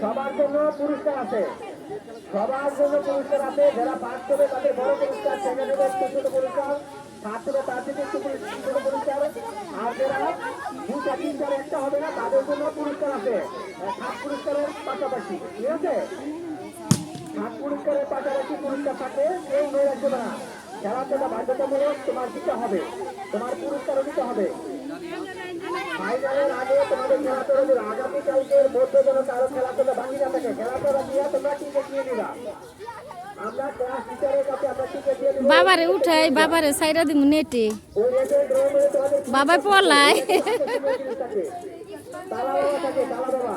সবার জন্য পুরস্কার আছে। সবার জন্য পুরস্কার আছে। যারা পাস করবে তাদের বড় পুরস্কার একটু ছোট পুরস্কার তার থেকে ছোট পুরস্কার। আর যারা হবে না, তাদের জন্য পুরস্কার আছে। পাশাপাশি। ঠিক আছে? পাশাপাশি পুরস্কার রাখবে না তোমার দিতে হবে, তোমার পুরস্কারও দিতে হবে। ফাইনালের আগে তোমাদের খেলাধুলা আগামীকালকের মধ্যে কারও খেলাধুলা বাকি না থাকে তোমরা টিকে দিয়ে দিবা। আমরা ক্লাস টিচারের কাছে আমরা টিকে দিয়ে দিব। বাবারে উঠাই বাবারে সাইরা দিব নেটে। বাবা পলায়। জিনিস তালা বাবা থাকে তালা বাবা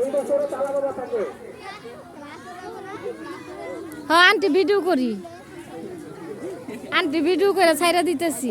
এই বছরও তালা বাবা থাকে। হ্যাঁ আন্টি ভিডিও করি। আন্টি ভিডিও করে সাইরা দিতেছি।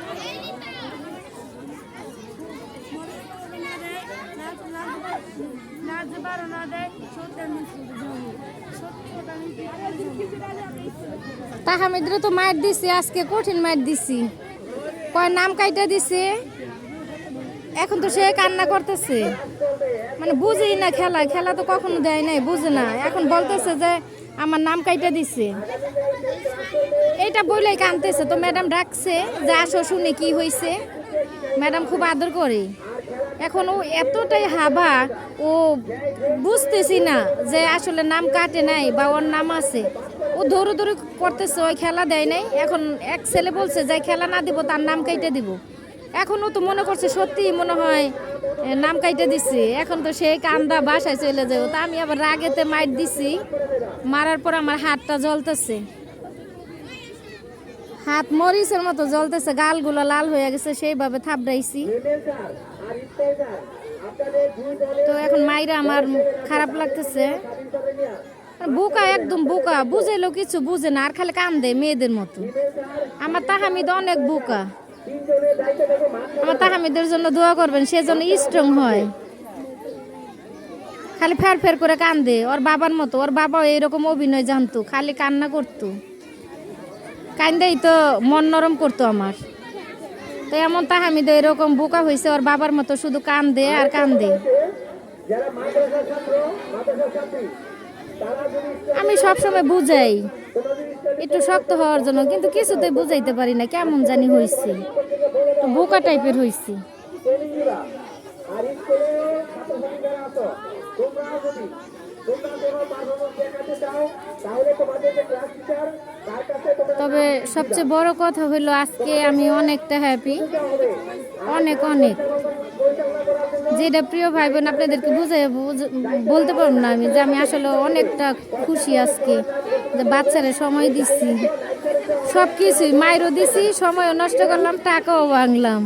তাহামিদরে তো মার দিছি, আজকে কঠিন মার দিছি। কয় নাম কাইটা দিছে? এখন তো সে কান্না করতেছে। মানে বুঝেই না খেলা খেলা তো কখনো দেয় নাই, বুঝে না। এখন বলতেছে যে আমার নাম কাইটা দিছে। এটা বলেই কানতেছে। তো ম্যাডাম ডাকছে যে আসো শুনে কি হয়েছে ম্যাডাম খুব আদর করে। এখন ও এতটাই হাবা, ও বুঝতেছি না যে আসলে নাম কাটে নাই বা ওর নাম আছে। ও দৌড়ে দৌড়ে করতেছে, ওই খেলা দেয় নাই। এখন এক ছেলে বলছে যে খেলা না দিব, তার নাম কাইটে দিব। এখন ও তো মনে করছে, সত্যি মনে হয় নাম কাইটে দিচ্ছে এখন তো সেই কান্দা বাসায় চলে যাব তা আমি আবার রাগেতে মাইট দিছি। মারার পর আমার হাতটা জ্বলতেছে। হাত মরিচের মতো জ্বলতেছে, গালগুলো লাল হয়ে গেছে, সেইভাবে থাপড়াইছি তো এখন মাইরা আমার খারাপ লাগতেছে। বুকা, একদম বুকা। বুঝেলো কিছু, বুঝে না, আর খালি কান্দে মেয়েদের মতো। আমার তাহামিদ অনেক বুকা। আমার তাহামিদের জন্য দোয়া করবেন, সে যেন স্ট্রং হয়। খালি ফের ফের করে কান্দে, ওর বাবার মতো। ওর বাবাও এরকম অভিনয় জানতো, খালি কান্না করতো। কান্দেই তো মন নরম করতো আমার। তো এমন তাহামিদ এরকম বোকা হয়েছে ওর বাবার মতো শুধু আর কান্দে। দে ছাত্রী তারা যদি আমি সবসময় বুঝাই, একটু শক্ত হওয়ার জন্য, কিন্তু কিছুতে বুঝাইতে পারি না কেমন জানি হয়েছে বোকা টাইপের হয়েছে আর তোমরা যদি তোমরা কোনো পারফরমেন্স দেখাতে চাও, তাহলে ক্লাস টিচার তার কাছে তবে সবচেয়ে বড় কথা হলো আজকে আমি অনেকটা হ্যাপি অনেক অনেক। যেটা প্রিয় ভাই বোন আপনাদেরকে বুঝাই বুঝ- বলতে পারব না আমি যে আমি আসলে অনেকটা খুশি আজকে। যে বাচ্চারা সময় দিচ্ছি সব কিছুই মায়েরও দিছি, সময়ও নষ্ট করলাম, টাকাও ভাঙলাম।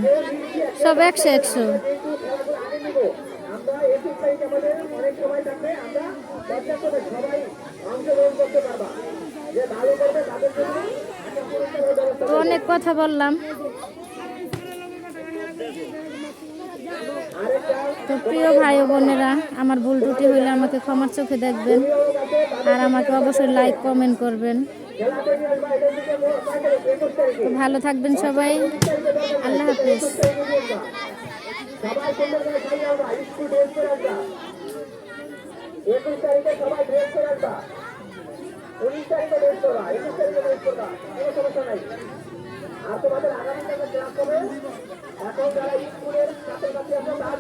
সব একশো একশো। করতে পারবা। যে ভালো করবে তাদের জন্য একটা পুরস্কারের ব্যবস্থা তো অনেক কথা বললাম। তো প্রিয় ভাই বোনেরা, আমার ভুল ত্রুটি হইলে আমাকে ক্ষমার চোখে দেখবেন আর আমাকে অবশ্যই লাইক কমেন্ট করবেন। তো ভালো থাকবেন সবাই। আল্লাহ হাফিজ। করে করে করে উনিশ তারিখে করবা একুশ তারিখে করবা কোনো সমস্যা নাই আর তোমাদের আগামীকালে ক্লাস হবে এখন যারা স্কুলের ছাত্রছাত্রী আছে তার